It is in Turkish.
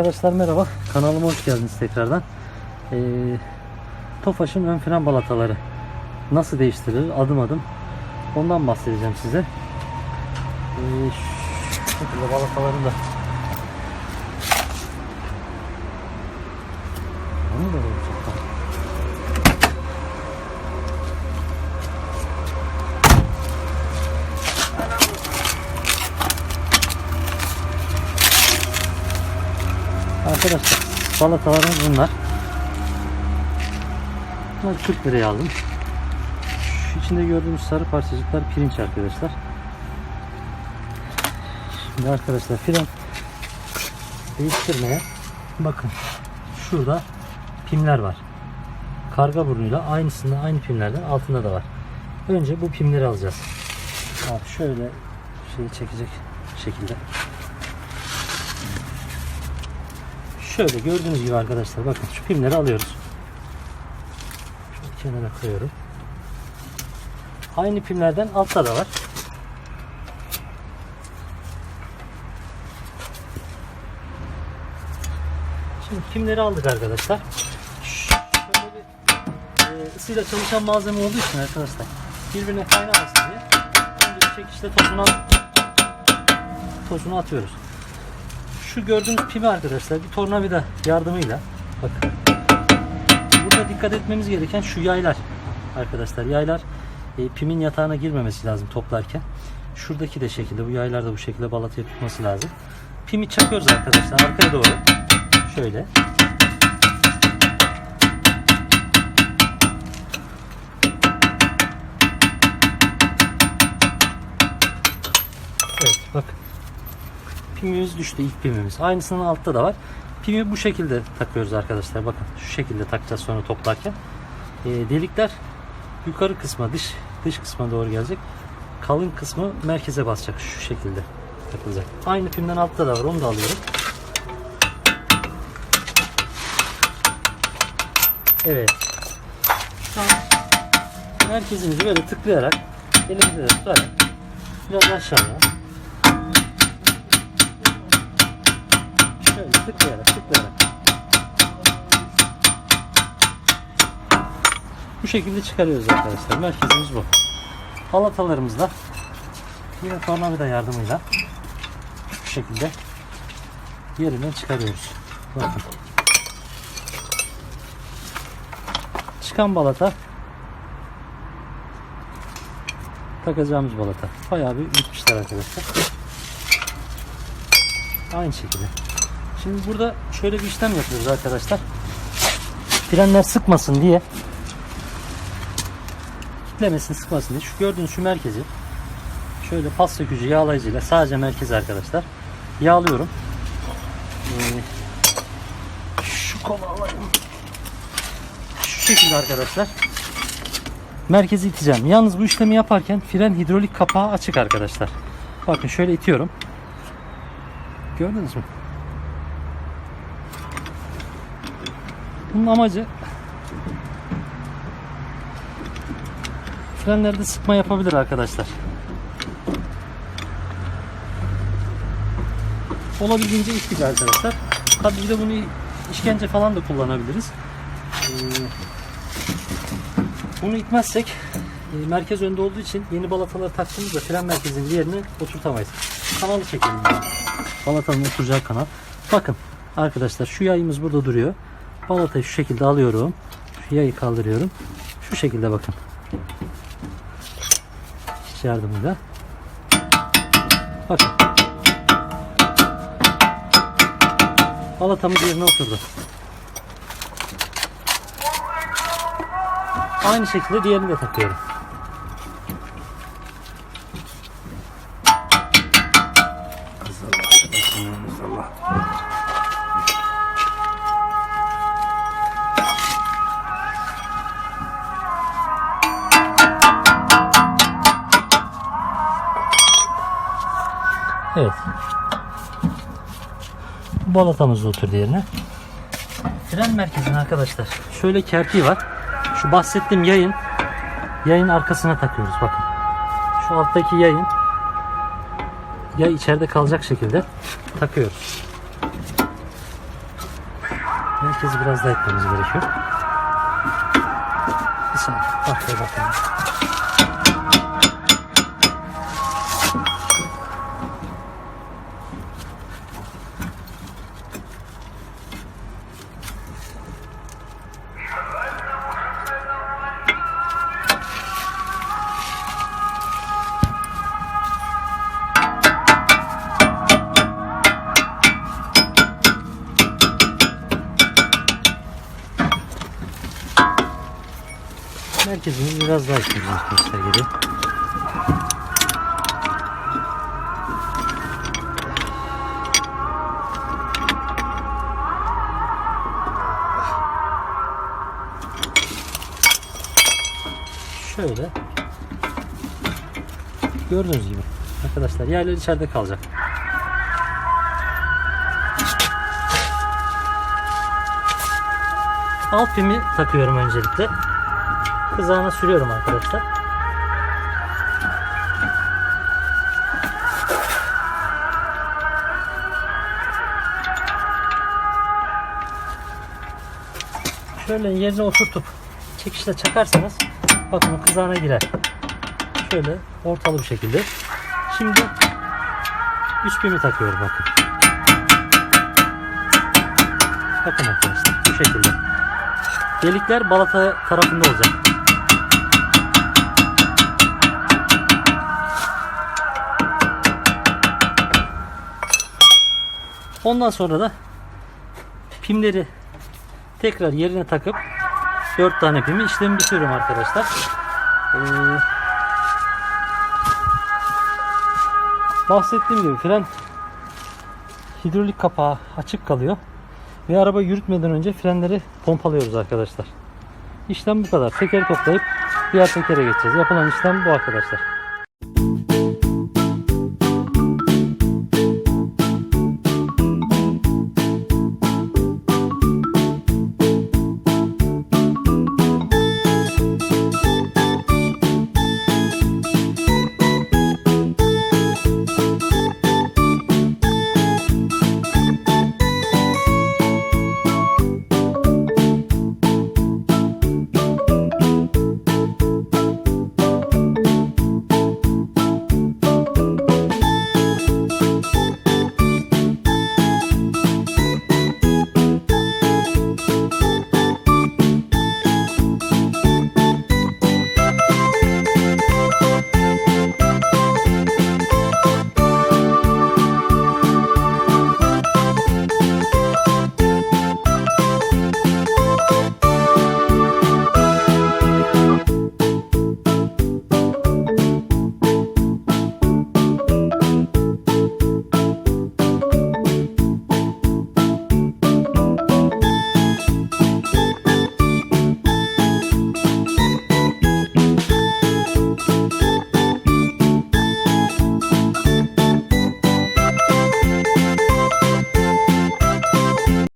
Arkadaşlar merhaba. Kanalıma hoş geldiniz tekrardan. Ee, Tofaş'ın ön fren balataları nasıl değiştirilir adım adım ondan bahsedeceğim size. Ee, şu şekilde balataları da Onu da olacak. Arkadaşlar salatalarımız bunlar. Bunlar 40 liraya aldım. Şu içinde gördüğünüz sarı parçacıklar pirinç arkadaşlar. Şimdi arkadaşlar fren değiştirmeye bakın şurada pimler var. Karga burnuyla aynısında aynı pimlerden altında da var. Önce bu pimleri alacağız. Abi şöyle şeyi çekecek şekilde. Şöyle gördüğünüz gibi arkadaşlar bakın şu pimleri alıyoruz. Şöyle kenara koyuyorum. Aynı pimlerden altta da var. Şimdi pimleri aldık arkadaşlar. Şöyle e, çalışan malzeme olduğu için arkadaşlar birbirine kaynamasın diye önce bir çekişle tozunu, tozunu atıyoruz. Şu gördüğünüz pimi arkadaşlar bir tornavida yardımıyla bakın. Burada dikkat etmemiz gereken şu yaylar arkadaşlar. Yaylar e, pimin yatağına girmemesi lazım toplarken. Şuradaki de şekilde bu yaylar da bu şekilde balataya tutması lazım. Pimi çakıyoruz arkadaşlar arkaya doğru. Şöyle. Evet bakın. Pimimiz düştü ilk pimimiz. Aynısının altta da var. Pimi bu şekilde takıyoruz arkadaşlar. Bakın şu şekilde takacağız sonra toplarken. E, delikler yukarı kısma dış dış kısma doğru gelecek. Kalın kısmı merkeze basacak şu şekilde takılacak. Aynı pimden altta da var. Onu da alıyorum. Evet. Merkezimizi böyle tıklayarak elimizle de tutarak biraz aşağıya şöyle tıklayarak tıklayarak bu şekilde çıkarıyoruz arkadaşlar. Merkezimiz bu. Halatalarımızla yine tornavida yardımıyla şu şekilde yerinden çıkarıyoruz. Bakın. Çıkan balata takacağımız balata. Bayağı bir bitmişler arkadaşlar. Aynı şekilde. Şimdi burada şöyle bir işlem yapıyoruz arkadaşlar. Frenler sıkmasın diye kitlemesin sıkmasın diye şu gördüğünüz şu merkezi şöyle pas sökücü yağlayıcıyla sadece merkezi arkadaşlar yağlıyorum. Ee, şu kolu alayım. Şu şekilde arkadaşlar. Merkezi iteceğim. Yalnız bu işlemi yaparken fren hidrolik kapağı açık arkadaşlar. Bakın şöyle itiyorum. Gördünüz mü? Bunun amacı frenlerde sıkma yapabilir arkadaşlar. Olabildiğince ittik arkadaşlar. Tabii bir de bunu işkence falan da kullanabiliriz. Ee, bunu itmezsek e, merkez önde olduğu için yeni balataları taktığımızda fren merkezinin yerine oturtamayız. Kanalı çekelim. Balatanın oturacağı kanal. Bakın arkadaşlar şu yayımız burada duruyor. Balatayı şu şekilde alıyorum. Şu yayı kaldırıyorum. Şu şekilde bakın. Hiç yardımıyla. Bakın. Balatamız yerine oturdu. Aynı şekilde diğerini de takıyorum. Evet. Bu Balatamız da oturdu yerine. Fren merkezine arkadaşlar şöyle kerpiği var. Şu bahsettiğim yayın yayın arkasına takıyoruz bakın. Şu alttaki yayın yay içeride kalacak şekilde takıyoruz. Merkezi biraz daha etmemiz gerekiyor. Bir saniye. Arkaya bakalım. Merkezini biraz daha ekleyelim arkadaşlar geri. Şöyle. Gördüğünüz gibi. Arkadaşlar yaylar içeride kalacak. Alt takıyorum öncelikle. Kızağına sürüyorum arkadaşlar. Şöyle yerine oturtup çekişle çakarsanız bakın kızağına girer. Şöyle ortalı bir şekilde. Şimdi üç pimi takıyorum bakın. Bakın arkadaşlar bu şekilde. Delikler balata tarafında olacak. Ondan sonra da pimleri tekrar yerine takıp 4 tane pimi işlemi bitiriyorum arkadaşlar. Ee, bahsettiğim gibi fren hidrolik kapağı açık kalıyor. Ve araba yürütmeden önce frenleri pompalıyoruz arkadaşlar. İşlem bu kadar. Tekeri toplayıp diğer tekere geçeceğiz. Yapılan işlem bu arkadaşlar.